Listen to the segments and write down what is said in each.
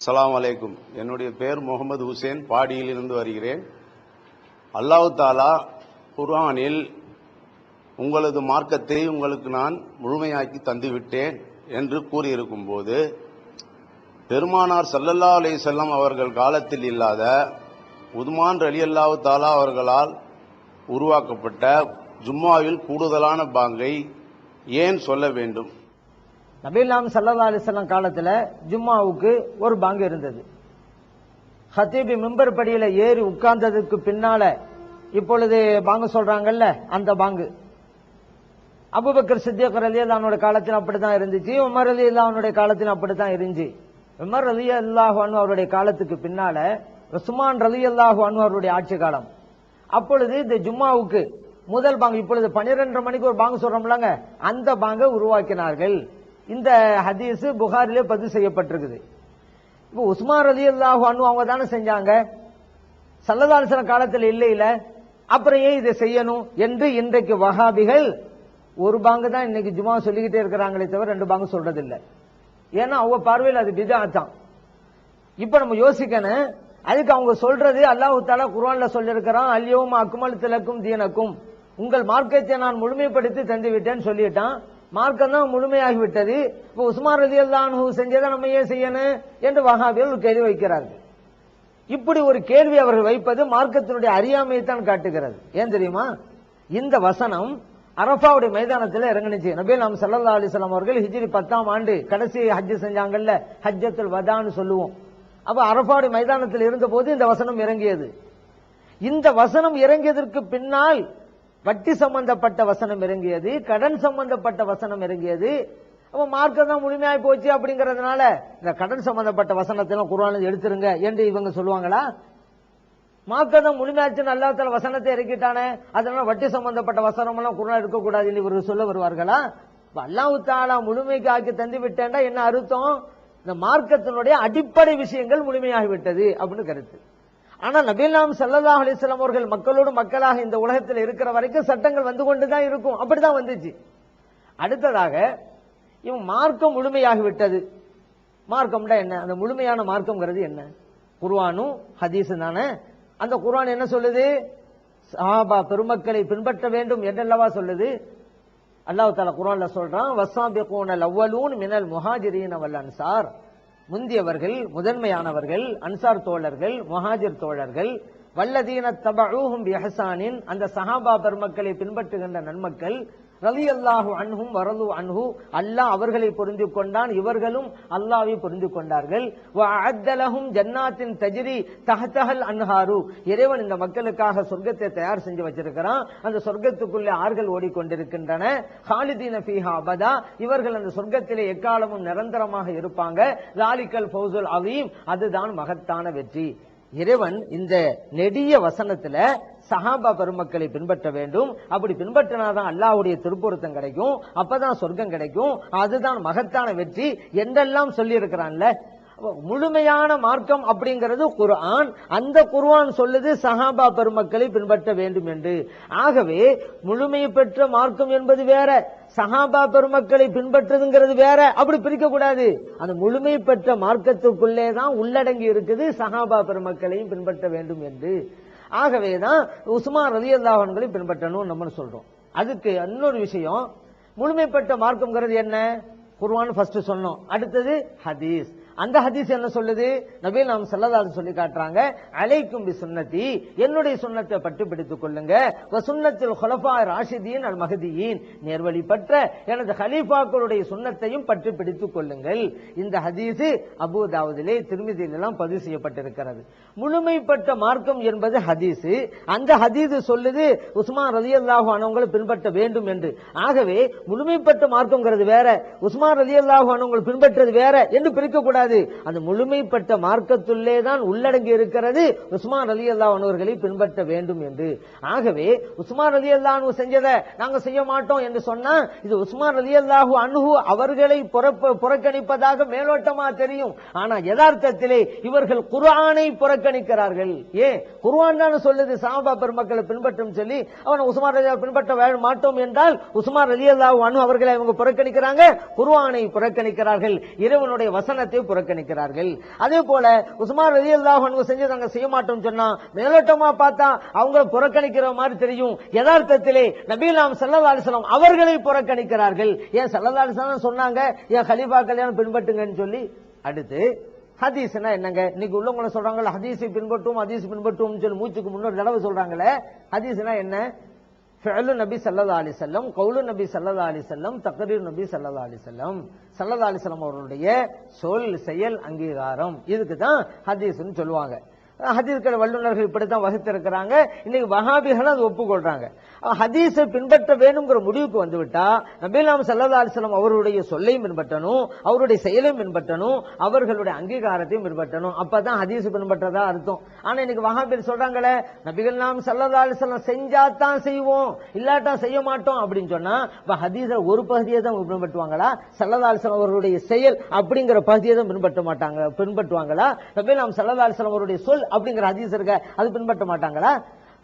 அஸ்ஸலாமு வலைக்கும் என்னுடைய பேர் முகமது ஹுசேன் பாடியிலிருந்து வருகிறேன். அல்லாஹு தாலா குர்ஆனில் உங்களது மார்க்கத்தை உங்களுக்கு நான் முழுமையாக்கி தந்துவிட்டேன் என்று கூறியிருக்கும் போது பெருமானார் சல்லல்லா செல்லம் அவர்கள் காலத்தில் இல்லாத உதுமான் ரலி அல்லாஹு தாலா அவர்களால் உருவாக்கப்பட்ட ஜும்மாவில் கூடுதலான பாங்கை ஏன் சொல்ல வேண்டும்? நபீல்லாம் சல்லா அலிஸ்லாம் காலத்தில் ஜும்மாவுக்கு ஒரு பாங்கு இருந்தது. ஹத்தீபி மிம்பர் படியில் ஏறி உட்கார்ந்ததுக்கு பின்னால இப்பொழுது பாங்கு சொல்றாங்கல்ல அந்த பாங்கு. அபுபக்கர் சித்தியக் அலி அல்லாஹ்வுடைய காலத்தில் அப்படித்தான் இருந்துச்சு உமர் அலி அல்லாவுடைய காலத்தில் அப்படித்தான் இருந்துச்சு. உமர் அலி அல்லாஹு அவருடைய காலத்துக்கு பின்னால உஸ்மான் அலி அல்லாஹு அவருடைய ஆட்சி காலம். அப்பொழுது இந்த ஜும்மாவுக்கு முதல் பாங்கு இப்பொழுது பன்னிரெண்டரை மணிக்கு ஒரு பாங்கு சொல்றோம்லங்க அந்த பாங்கை உருவாக்கினார்கள். இந்த ஹதீஸ் புகாரிலே பதிவு செய்யப்பட்டிருக்குது. இப்போ உஸ்மான் ரலி அல்லாஹு அனு அவங்க தானே செஞ்சாங்க. சல்லதாலிசன காலத்தில் இல்லை இல்லை. அப்புறம் ஏன் இதை செய்யணும் என்று இன்றைக்கு வகாபிகள் ஒரு பாங்கு தான் இன்னைக்கு ஜுமா சொல்லிக்கிட்டே இருக்கிறாங்களே தவிர ரெண்டு பாங்கு சொல்றது இல்லை ஏன்னா அவங்க பார்வையில் அது பிதா தான். இப்ப நம்ம யோசிக்கணும். அதுக்கு அவங்க சொல்றது அல்லாஹு தாலா குர்ஆன்ல சொல்லியிருக்கிறான் அல்யவும் அக்குமல் திலக்கும் தீனக்கும். உங்கள் மார்க்கத்தை நான் முழுமைப்படுத்தி தந்து விட்டேன்னு சொல்லிட்டான். மார்க்கம் தான் முழுமையாகிவிட்டது. இப்போ உஸ்மான் ரதி அல்லானு செஞ்சதை நம்ம ஏன் செய்யணும் என்று வகாபியல் ஒரு கேள்வி வைக்கிறார்கள். இப்படி ஒரு கேள்வி அவர்கள் வைப்பது மார்க்கத்தினுடைய அறியாமையை தான் காட்டுகிறது. ஏன் தெரியுமா? இந்த வசனம் அரபாவுடைய மைதானத்தில் இறங்கினுச்சு. நபி நாம் சல்லா அலிஸ்லாம் அவர்கள் ஹிஜ்ரி பத்தாம் ஆண்டு கடைசி ஹஜ்ஜு செஞ்சாங்கல்ல ஹஜ்ஜத்துல் வதான்னு சொல்லுவோம். அப்ப அரபாவுடைய மைதானத்தில் இருந்த போது இந்த வசனம் இறங்கியது. இந்த வசனம் இறங்கியதற்கு பின்னால் வட்டி சம்பந்தப்பட்ட வசனம் இறங்கியது கடன் சம்பந்தப்பட்ட வசனம் இறங்கியது. அப்ப மார்க்கம் தான் முழுமையாய் போச்சு அப்படிங்கறதுனால இந்த கடன் சம்பந்தப்பட்ட வசனத்தெல்லாம் குர்ஆன்ல எடுத்துருங்க என்று இவங்க சொல்லுவாங்களா? மார்க்கம் தான் முழுமையாச்சுன்னு அல்லா வசனத்தை இறக்கிட்டானே அதனால வட்டி சம்பந்தப்பட்ட வசனம் எல்லாம் குர்ஆன் இருக்கக்கூடாது இவர்கள் சொல்ல வருவார்களா? அப்ப அல்லாஹ் தாலா முழுமைக்கு ஆக்கி தந்து விட்டேன்டா என்ன அர்த்தம்? இந்த மார்க்கத்தினுடைய அடிப்படை விஷயங்கள் முழுமையாகிவிட்டது அப்படின்னு கருத்து. ஆனா நபிலாம் சல்லதா அலிஸ்லாம் அவர்கள் மக்களோடு மக்களாக இந்த உலகத்தில் இருக்கிற வரைக்கும் சட்டங்கள் வந்து கொண்டு தான் இருக்கும். அப்படிதான் வந்துச்சு. அடுத்ததாக இவன் மார்க்கம் முழுமையாகி விட்டது. மார்க்கம்டா என்ன? அந்த முழுமையான மார்க்கம்ங்கிறது என்ன? குர்ஆனும் ஹதீஸும் தானே? அந்த குர்ஆன் என்ன சொல்லுது? சஹாபா பெருமக்களை பின்பற்ற வேண்டும் என்றல்லவா சொல்லுது? அல்லாஹ் தாலா குர்ஆன்ல சொல்றான் வசாபிகூனல் அவ்வலூன் மினல் முஹாஜிரீன் அவல் அன்சார். முந்தியவர்கள் முதன்மையானவர்கள் அன்சார் தோழர்கள் முஹாஜிர் தோழர்கள் வல்லதீன தபூஹும் எஹசானின் அந்த சஹாபா பெருமக்களை பின்பற்றுகின்ற நன்மக்கள் ரலி அல்லாஹு அன்ஹும் வரது அன்ஹு. அல்லாஹ் அவர்களை புரிந்து கொண்டான். இவர்களும் அல்லாவை புரிந்து கொண்டார்கள். அத்தலகும் ஜன்னாத்தின் தஜிரி தஹதஹல் அன்ஹாரு. இறைவன் இந்த மக்களுக்காக சொர்க்கத்தை தயார் செஞ்சு வச்சிருக்கிறான். அந்த சொர்க்கத்துக்குள்ளே ஆறுகள் ஓடிக்கொண்டிருக்கின்றன. ஹாலிதீன ஃபீஹா அபதா. இவர்கள் அந்த சொர்க்கத்திலே எக்காலமும் நிரந்தரமாக இருப்பாங்க. லாலிக்கல் ஃபௌசுல் அவீம் அதுதான் மகத்தான வெற்றி. இறைவன் இந்த நெடிய வசனத்துல சஹாபா பெருமக்களை பின்பற்ற வேண்டும். அப்படி பின்பற்றினாதான் அல்லாஹ்வுடைய திருப்பொருத்தம் கிடைக்கும். அப்பதான் சொர்க்கம் கிடைக்கும். அதுதான் மகத்தான வெற்றி. என்றெல்லாம் சொல்லி இருக்கிறான்ல முழுமையான மார்க்கம் அப்படிங்கிறது குர்ஆன். அந்த குர்ஆன் சொல்லுது சஹாபா பெருமக்களை பின்பற்ற வேண்டும் என்று. ஆகவே முழுமை பெற்ற மார்க்கம் என்பது வேற. சஹாபா பெருமக்களை பின்பற்றுதுங்கிறது வேற. அப்படி பிரிக்க கூடாது. அந்த முழுமை பெற்ற மார்க்கத்துக்குள்ளே தான் உள்ளடங்கி இருக்குது சஹாபா பெருமக்களையும் பின்பற்ற வேண்டும் என்று. ஆகவேதான் உஸ்மான் ரலி அல்லாஹன்களை பின்பற்றணும் நம்ம சொல்றோம். அதுக்கு இன்னொரு விஷயம். முழுமைப்பட்ட மார்க்கம்ங்கிறது என்ன? குர்வான் ஃபர்ஸ்ட் சொன்னோம். அடுத்தது ஹதீஸ். அந்த ஹதீஸ் என்ன சொல்லுது? நபீல் நாம் செல்லதாது சொல்லி காட்டுறாங்க அலைக்கும் பி சுண்ணத்தி என்னுடைய சுண்ணத்தை பட்டு பிடித்துக் கொள்ளுங்க. வ சுன்னத்தில் ராஷிதீன் அல் மஹதியின். நேர்வழி பற்ற எனது ஹலீஃபாக்களுடைய சுண்ணத்தையும் பட்டு பிடித்துக் கொள்ளுங்கள். இந்த ஹதீஸ் அபு தாவதிலே திருமதியிலெல்லாம் பதிவு செய்யப்பட்டிருக்கிறது. முழுமைப்பட்ட மார்க்கம் என்பது ஹதீஸ். அந்த ஹதீஸ் சொல்லுது உஸ்மான் ரலியல்லாஹு அனவங்களை பின்பற்ற வேண்டும் என்று. ஆகவே முழுமைப்பட்ட மார்க்கம்ங்கிறது வேற உஸ்மான் ரலியல்லாஹு அனவங்களை பின்பற்றது வேற என்று பிரிக்கக்கூடாது கிடையாது. அந்த முழுமைப்பட்ட மார்க்கத்துள்ளே தான் உள்ளடங்கி இருக்கிறது. உஸ்மான் அலி அல்லா அவர்களை பின்பற்ற வேண்டும் என்று. ஆகவே உஸ்மான் அலி அல்லாஹு செஞ்சதை நாங்க செய்ய மாட்டோம் என்று சொன்னா இது உஸ்மான் அலி அல்லாஹு அணுகு அவர்களை புறக்கணிப்பதாக மேலோட்டமா தெரியும். ஆனா யதார்த்தத்திலே இவர்கள் குரானை புறக்கணிக்கிறார்கள். ஏன்? குர்ஆன் தான் சொல்லுது சாபா பெருமக்களை பின்பற்றும் சொல்லி அவன் உஸ்மான் அலி பின்பற்ற மாட்டோம் என்றால் உஸ்மான் அலி அல்லாஹு அன்ஹு அவர்களை அவங்க புறக்கணிக்கிறாங்க குர்ஆனை புறக்கணிக்கிறார்கள். இறைவனுடைய வசனத்தை புறக்கணிக்கிறார்கள். அதே போல உஸ்மான் ரதி அல்லாஹ் செஞ்சு நாங்கள் செய்ய மாட்டோம் சொன்னா மேலோட்டமா பார்த்தா அவங்க புறக்கணிக்கிற மாதிரி தெரியும். யதார்த்தத்திலே நபீலாம் சல்லா அலிஸ்லாம் அவர்களை புறக்கணிக்கிறார்கள். ஏன் சல்லா அலிஸ்லாம் சொன்னாங்க ஏன் ஹலீஃபா கல்யாணம் பின்பற்றுங்கன்னு சொல்லி? அடுத்து ஹதீஸ்னா என்னங்க? இன்னைக்கு உள்ளவங்களை சொல்றாங்கல்ல ஹதீஸை பின்பற்றும் ஹதீஸ் பின்பற்றும் சொல்லி மூச்சுக்கு முன்னொரு தடவை சொல்றாங்களே. ஹதீஸ்னா என்ன? ஃபெலு நபி சல்லா அலி செல்லம் கவுலு நபி சல்லா அலி செல்லம் தக்கரீர் நபி சல்லா அலி செல்லம் சல்லா அலி செல்லம் அவர்களுடைய சொல் செயல் அங்கீகாரம். இதுக்கு தான் ஹதீஸ்ன்னு சொல்லுவாங்க. ஹதீஸ்கள் வல்லுநர்கள் இப்படித்தான் வகுத்திருக்கிறாங்க. இன்னைக்கு வஹாபிகள் அது ஒப்புக்கொள்றாங்க. ஹதீஸை பின்பற்ற வேணுங்கிற முடிவுக்கு வந்துவிட்டா நபீலாம் சல்லா அலிஸ்லாம் அவருடைய சொல்லையும் பின்பற்றணும் அவருடைய செயலையும் பின்பற்றணும் அவர்களுடைய அங்கீகாரத்தையும் பின்பற்றணும். அப்பதான் ஹதீஸ் பின்பற்றதா அர்த்தம். ஆனா இன்னைக்கு வஹாபில் சொல்றாங்களே நபிகள் நாம் சல்லா அலிஸ்லாம் செஞ்சா தான் செய்வோம் இல்லாட்டா செய்ய மாட்டோம் அப்படின்னு சொன்னா இப்ப ஹதீஸ ஒரு பகுதியை தான் பின்பற்றுவாங்களா? சல்லா அலிஸ்லாம் அவருடைய செயல் அப்படிங்கிற பகுதியை தான் பின்பற்ற மாட்டாங்க பின்பற்றுவாங்களா? நபீலாம் சல்லா அலிஸ்லாம் அவருடைய சொல் அப்படிங்கிற ஹதீஸ் இருக்க அது பின்பற்ற மாட்டாங்களா?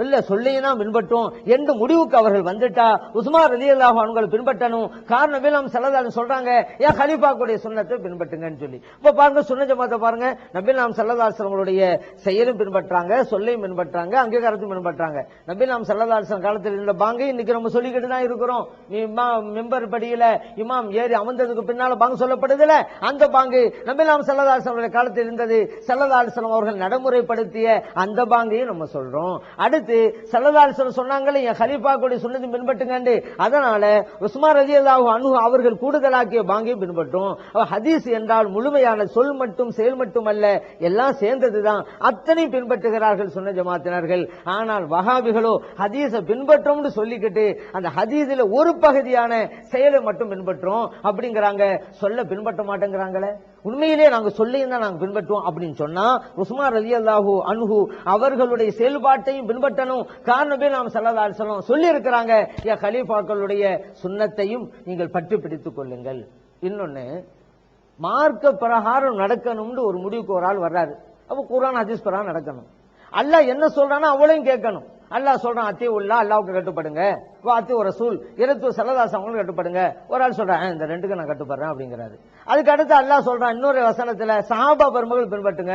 இல்ல சொல்லியும் பின்பற்றும் என்று முடிவுக்கு அவர்கள் வந்துட்டா உஸ்மான் ரலி அல்லாஹ் அவங்களை பின்பற்றணும். காரணம் நபிலாம் சல்லதாலும் சொல்றாங்க ஏன் ஹலீஃபாக்குடைய சுண்ணத்தை பின்பற்றுங்கன்னு சொல்லி. இப்ப பாருங்க சுண்ண ஜமாத்தை பாருங்க. நபிலாம் சல்லதாசங்களுடைய செயலும் பின்பற்றாங்க சொல்லையும் பின்பற்றாங்க அங்கீகாரத்தையும் பின்பற்றாங்க. நபிலாம் சல்லதாசன் காலத்தில் இருந்த பாங்கை இன்னைக்கு நம்ம சொல்லிக்கிட்டு தான் இருக்கிறோம். மெம்பர் படியில இமாம் ஏறி அமர்ந்ததுக்கு பின்னால பாங்கு சொல்லப்படுதுல அந்த பாங்கு நபிலாம் சல்லதாசனுடைய காலத்தில் இருந்தது. சல்லதாசனம் அவர்கள் நடைமுறைப்படுத்திய அந்த பாங்கையும் நம்ம சொல்றோம். அடுத்து சல்லதாசன் சொன்னாங்களே என் ஹலீஃபா கூட சொன்னது பின்பற்றுங்கண்டு. அதனால உஸ்மான் அல்லாஹு அனு அவர்கள் கூடுதலாக்கிய பாங்கையும் பின்பற்றும். ஹதீஸ் என்றால் முழுமையான சொல் மட்டும் செயல் மட்டும் அல்ல எல்லாம் சேர்ந்ததுதான். அத்தனை பின்பற்றுகிறார்கள் சொன்ன ஜமாத்தினர்கள். ஆனால் வகாபிகளோ ஹதீஸை பின்பற்றோம்னு சொல்லிக்கிட்டு அந்த ஹதீஸில் ஒரு பகுதியான செயலை மட்டும் பின்பற்றும். அப்படிங்கிறாங்க. சொல்ல பின்பற்ற மாட்டேங்கிறாங்களே. உண்மையிலே நாங்க சொல்லியிருந்தால் நாங்கள் நாங்க பின்பற்றுவோம் அப்படின்னு சொன்னா உஸ்மான் அலி அல்லாஹூ அன்ஹு அவர்களுடைய செயல்பாட்டையும் பின்பற்றணும். காரணமே நாம் சல்லா அலிசல்லாம் சொல்லி இருக்கிறாங்க என் ஹலீஃபாக்களுடைய சுண்ணத்தையும் நீங்கள் பற்றி பிடித்துக் கொள்ளுங்கள். இன்னொன்னு மார்க்க பிரகாரம் நடக்கணும்னு ஒரு முடிவுக்கு ஒரு ஆள் வர்றாரு. அப்போ குரான் ஹதீஸ் பிரகாரம் நடக்கணும். அல்லாஹ் என்ன சொல்றானோ அவளையும் கேட்கணும். அல்லாஹ் சொல்றான் அத்தி உள்ளா அல்லாவுக்கு கட்டுப்படுங்க. வா அத்தி ஒரு சூல் இருத்து சல்லதாஸ் அவங்களுக்கு கட்டுப்படுங்க. ஒரு ஆள் சொல்றான் இந்த ரெண்டுக்கு நான் கட்டுப்படுறேன் அப்படிங்கிறாரு. அதுக்கு அடுத்து அல்லாஹ் சொல்றான் இன்னொரு வசனத்துல சாபா பெருமகள் பின்பற்றுங்க.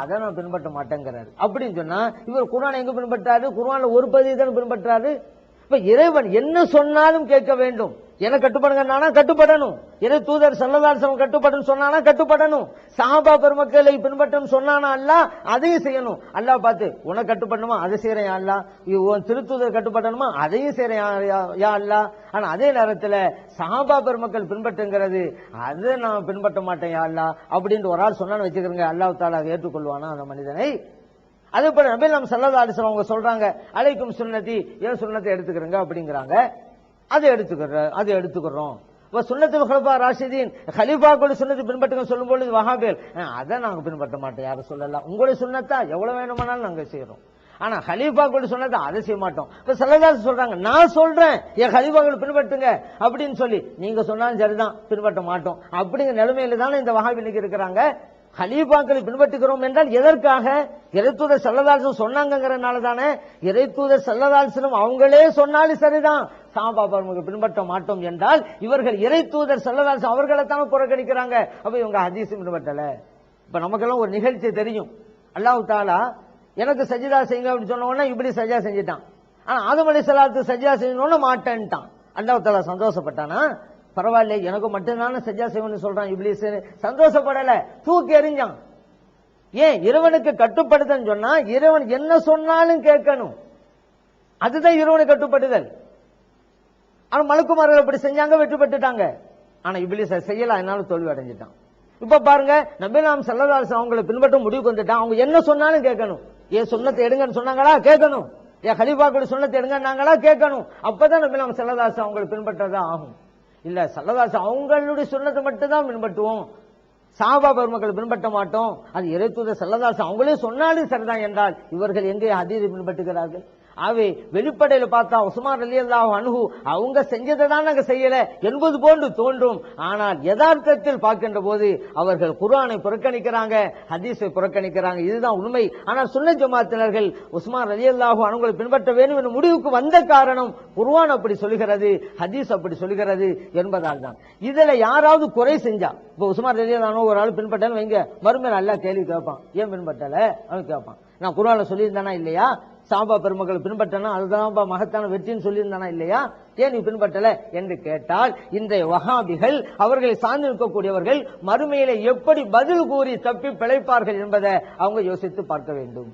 அதை நான் பின்பற்ற மாட்டேங்கிறாரு. அப்படின்னு சொன்னா இவர் குரான் எங்க பின்பற்றாரு? குரான்ல ஒரு பதிவு தானே பின்பற்றாரு. இப்ப இறைவன் என்ன சொன்னாலும் கேட்க வேண்டும். என கட்டுப்படுங்க கட்டுப்படணும். என தூதர் சல்லதாசம் கட்டுப்படும் சொன்னானா கட்டுப்படணும். சாபா பெருமக்களை பின்பற்றும் சொன்னானா அல்ல அதையும் செய்யணும். அல்லாஹ் பார்த்து உனக்கு கட்டுப்படணுமா? அதை செய்யறேன் அல்ல. உன் திருத்தூதர் கட்டுப்படணுமா? அதையும் செய்யறேன் யா- யா- ஆனா அதே நேரத்துல சாபா பெருமக்கள் பின்பற்றுங்கிறது அதை நான் பின்பற்ற மாட்டேன் யா அல்லா. அப்படின்னு ஒரு ஆள் சொன்னான்னு வச்சுக்கிறேங்க அல்லாஹ் தாலா அதை ஏற்றுக்கொள்வானா அந்த மனிதனை? அதே போல நபி நம் சல்லா அவங்க சொல்றாங்க அழைக்கும் சுண்ணத்தி ஏன் சுண்ணத்தை எடுத்துக்கிறங்க? அப்படிங்கிறாங்க. அதை எடுத்துக்கிற அதை எடுத்துக்கிறோம். இப்போ சுன்னத்து ஹலபா ராஷிதீன் ஹலீஃபா கூட சுன்னத்தை பின்பற்றுங்க சொல்லும் பொழுது அதை நாங்கள் பின்பற்ற மாட்டோம் யாரும் சொல்லலாம் உங்களுடைய சுண்ணத்தா? எவ்வளோ வேணுமானாலும் நாங்கள் செய்கிறோம் ஆனா ஹலீஃபா கூட சொன்னதை அதை செய்ய மாட்டோம். இப்ப சல்லதாஸ் சொல்றாங்க நான் சொல்றேன் என் ஹலீஃபாக்கள் பின்பற்றுங்க. அப்படின்னு சொல்லி நீங்க சொன்னாலும் சரிதான் பின்பற்ற மாட்டோம். அப்படிங்கிற நிலைமையில தானே இந்த வஹாபி இன்னைக்கு இருக்கிறாங்க. ஹலீஃபாக்களை பின்பற்றுகிறோம் என்றால் எதற்காக? இறைத்தூதர் சல்லதாசம் சொன்னாங்கிறனால தானே இறைத்தூதர் சல்லதாசனம் அவங்களே சொன்னாலும் சரிதான் சாபா பரமுக பின்பற்ற மாட்டோம் என்றால் இவர்கள் இறைத்தூதர் தூதர் அவர்களை தானே புறக்கணிக்கிறாங்க. அப்ப இவங்க ஹதீஸும் பின்பற்றல. இப்ப நமக்கெல்லாம் ஒரு நிகழ்ச்சி தெரியும். அல்லாஹு தாலா எனக்கு சஜிதா செய்யுங்க அப்படின்னு சொன்ன இப்படி சஜா செஞ்சுட்டான். ஆனா ஆதம் அலி சலாத்து சஜா செய்யணும்னு மாட்டேன்ட்டான். அல்லாஹு தாலா சந்தோஷப்பட்டானா? பரவாயில்ல எனக்கு மட்டும்தானே சஜா செய்வோம்னு சொல்றான் இப்ளீஸ். சந்தோஷப்படல தூக்கி எறிஞ்சான். ஏன் இறைவனுக்கு கட்டுப்படுதல் சொன்னா இறைவன் என்ன சொன்னாலும் கேட்கணும். அதுதான் இறைவனுக்கு கட்டுப்படுதல் ஆனா மலக்குமார்கள் அப்படி செஞ்சாங்க வெற்றி பெற்றுட்டாங்க. ஆனா இப்ளீஸ் செய்யல அதனால தோல்வி அடைஞ்சிட்டான். இப்ப பாருங்க நபிலாம் செல்லதாசன் அவங்களை பின்பற்ற முடிவுக்கு வந்துட்டான். அவங்க என்ன சொன்னாலும் கேட்கணும். ஏன் சொன்னத்தை எடுங்கன்னு சொன்னாங்களா? கேட்கணும். ஏன் ஹலிஃபாக்கள் சொன்னத்தை எடுங்கன்னாங்களா? கேட்கணும். அப்பதான் நபிலாம் செல்லதாசன் அவங்களை பின்பற்றதா ஆகும். இல்ல சல்லதாசன் அவங்களுடைய சொன்னதை மட்டும் தான் பின்பற்றுவோம். சாபா பெருமக்களை பின்பற்ற மாட்டோம். அது இறைத்துத செல்லதாசன் அவங்களே சொன்னாலும் சரிதான் என்றால் இவர்கள் எங்கே அதீதை பின்பற்றுகிறார்கள்? ஆகவே வெளிப்படையில பார்த்தா உஸ்மான் அல்லாஹ் அணுகு அவங்க செஞ்சதை தான் நாங்கள் செய்யல. என்பது போன்று தோன்றும். ஆனால் யதார்த்தத்தில் பார்க்கின்ற போது அவர்கள் குர்ஆனை புறக்கணிக்கிறாங்க ஹதீஸை புறக்கணிக்கிறாங்க. இதுதான் உண்மை. ஆனால் சுன்ன ஜமாத்தினர்கள் உஸ்மான் ரலியல்லாஹு அணுகளை பின்பற்ற வேண்டும் என்ற முடிவுக்கு வந்த காரணம் குர்ஆன் அப்படி சொல்கிறது ஹதீஸ் அப்படி சொல்கிறது என்பதால் தான். இதுல யாராவது குறை செஞ்சா இப்போ உஸ்மான் ரலியல்லாஹு ஒரு ஆள் பின்பற்றல வைங்க மறுமையில் நல்லா கேள்வி கேட்பான். ஏன் பின்பற்றலை? அவன் கேட்பான். நான் குர்ஆன்ல சொல்லியிருந்தானா இல்லையா? சாபா பெருமக்களை பின்பற்றனா அதுதான்பா மகத்தான வெற்றின்னு சொல்லியிருந்தானா இல்லையா? ஏன் நீ பின்பற்றல என்று கேட்டால் இந்த வகாபிகள் அவர்களை சார்ந்து இருக்கக்கூடியவர்கள் மறுமையில எப்படி பதில் கூறி தப்பி பிழைப்பார்கள் என்பதை அவங்க யோசித்து பார்க்க வேண்டும்.